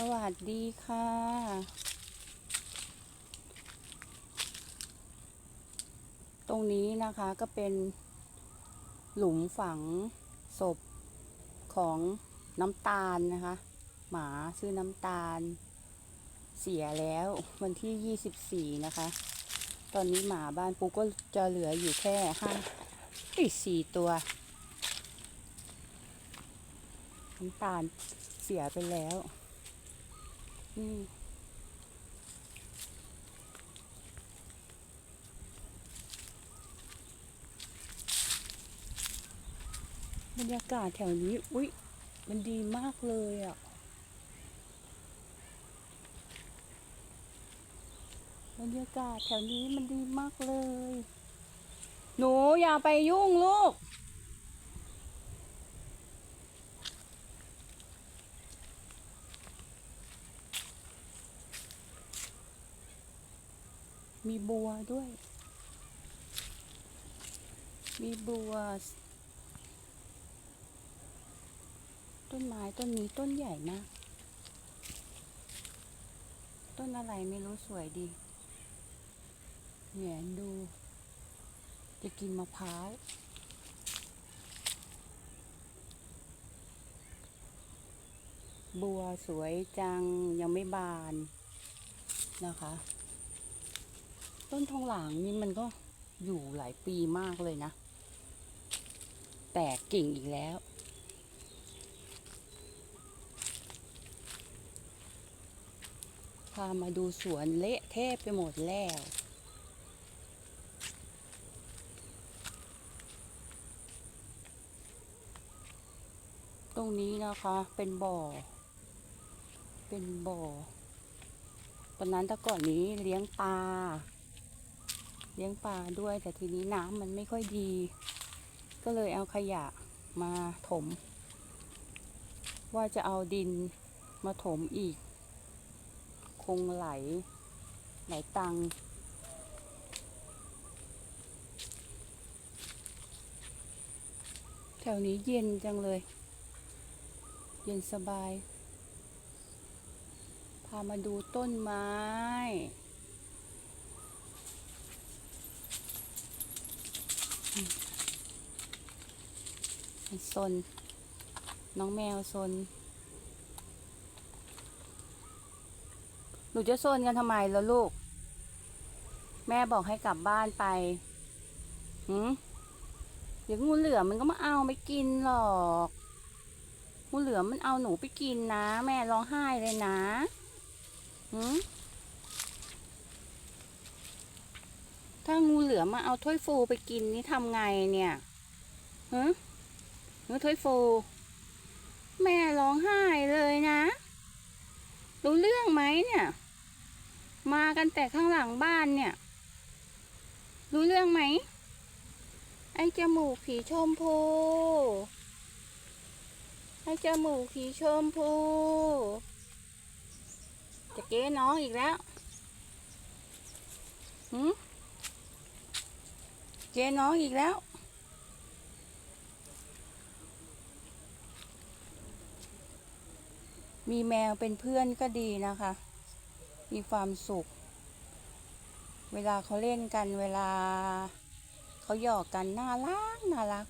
สวัสดีค่ะ ตรงนี้นะคะก็เป็นหลุมฝังศพของน้ำตาลนะคะ หมาชื่อน้ำตาล เสียแล้ววันที่ 24 นะคะ ตอนนี้หมาบ้านปุ๊กก็จะเหลืออยู่แค่ห้าสี่ตัว น้ำตาลเสียไปแล้ว นี่บรรยากาศแถวนี้ อุ๊ย มันดีมากเลยอะ บรรยากาศแถวนี้มันดีมากเลย หนูอย่าไปยุ่งลูก มีบัวด้วย มีบัว ต้นไม้ต้นนี้ต้นใหญ่มากต้นอะไรไม่รู้สวยดีแหนดู จะกินมะพร้าวบัวสวยจังยังไม่บานนะคะ ต้นทองหลางนี่มันก็อยู่หลายปีมากเลยนะ แตกกิ่งอีกแล้ว พามาดูสวนเละเทะไปหมดแล้วตรงนี้นะคะเป็นบ่อ เป็นบ่อ ตอนนั้นแต่ก่อนนี้เลี้ยงปลา เลี้ยงปลาด้วย แต่ทีนี้น้ำมันไม่ค่อยดี ก็เลยเอาขยะมาถม ว่าจะเอาดินมาถมอีก คงไหล ไหลตังแถวนี้เย็นจังเลย เย็นสบาย พามาดูต้นไม้ มันซน น้องแมวซน หนูจะซนกันทำไมล่ะลูก แม่บอกให้กลับบ้านไปหืมเดี๋ยวงูเหลือมมันก็มาเอาไปกินหรอก งูเหลือมมันเอาหนูไปกินนะ แม่ร้องไห้เลยนะหืมถ้างูเหลือมมาเอาถ้วยฟูไปกินนี่ทำไงเนี่ยหืม เนื้อถ้วยฟู แม่ร้องไห้เลยนะ รู้เรื่องไหมเนี่ย มากันแต่ข้างหลังบ้านเนี่ย รู้เรื่องไหม ไอ้จมูกผีชมพู ไอ้จมูกผีชมพู จะเก้น้องอีกแล้วหืมเก้น้องอีกแล้ว มีแมวเป็นเพื่อนก็ดีนะคะ มีความสุข เวลาเขาเล่นกันเวลาเขาหยอกกันน่ารักน่ารัก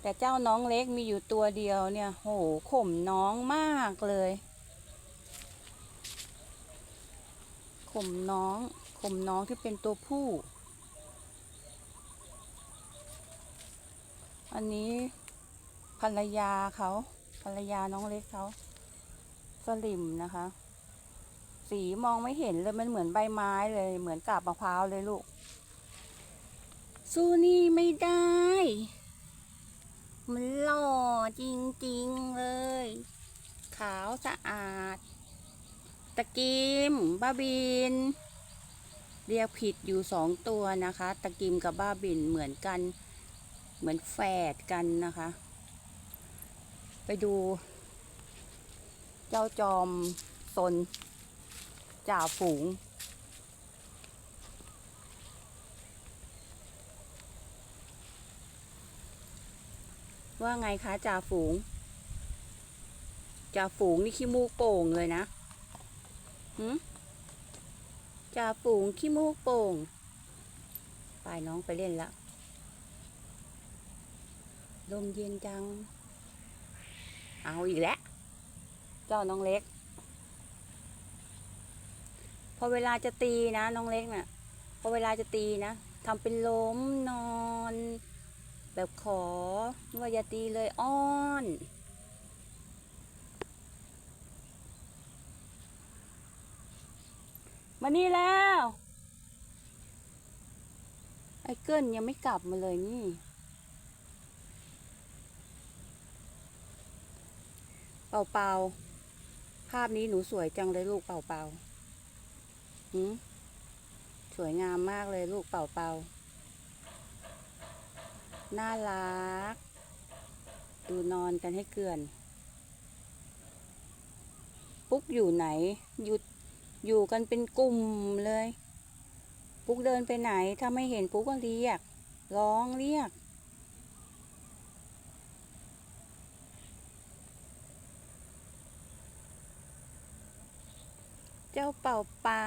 แต่เจ้าน้องเล็กมีอยู่ตัวเดียวเนี่ย โหข่มน้องมากเลย ข่มน้องข่มน้องที่เป็นตัวผู้ อันนี้ภรรยาเขาภรรยาน้องเล็กเขา สลิมนะคะ สีมองไม่เห็นเลยมันเหมือนใบไม้เลย เหมือนกาบมะพร้าวเลยลูก สู้นี่ไม่ได้ มันหล่อจริงๆเลย ขาวสะอาด ตะกิมบ้าบิน เรียกผิดอยู่สองตัวนะคะ ตะกิมกับบ้าบินเหมือนกัน เหมือนแฝดกันนะคะ ไปดู จ้าจอมซนจ่าฝูง ว่าไงคะจ่าฝูงจ่าฝูงนี่ขี้มูกโป่งเลยนะหืมจ่าฝูงขี้มูกโป่งไปน้องไปเล่นละลมเย็นจัง เอาอีกแล้ว เจ้าน้องเล็ก พอเวลาจะตีนะน้องเล็กน่ะ พอเวลาจะตีนะทำเป็นล้มนอน แบบขอว่าอย่าตีเลยอ้อนมานี่แล้ว ไอ้เกิลยังไม่กลับมาเลยนี่ เป่าเป่า ภาพนี้หนูสวยจังเลยลูกเป่าเป่าหืมสวยงามมากเลยลูกเป่าเป่าน่ารัก ดูนอนกันให้เกลื่อน ปุ๊กอยู่ไหนอยู่อยู่กันเป็นกลุ่มเลย ปุ๊กเดินไปไหน ถ้าไม่เห็นปุ๊กก็เรียก ร้องเรียก เจ้าเป่าเป่า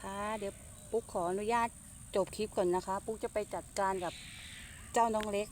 ค่ะเดี๋ยวปุ๊กขออนุญาตจบคลิปก่อนนะคะ ปุ๊กจะไปจัดการกับเจ้าน้องเล็ก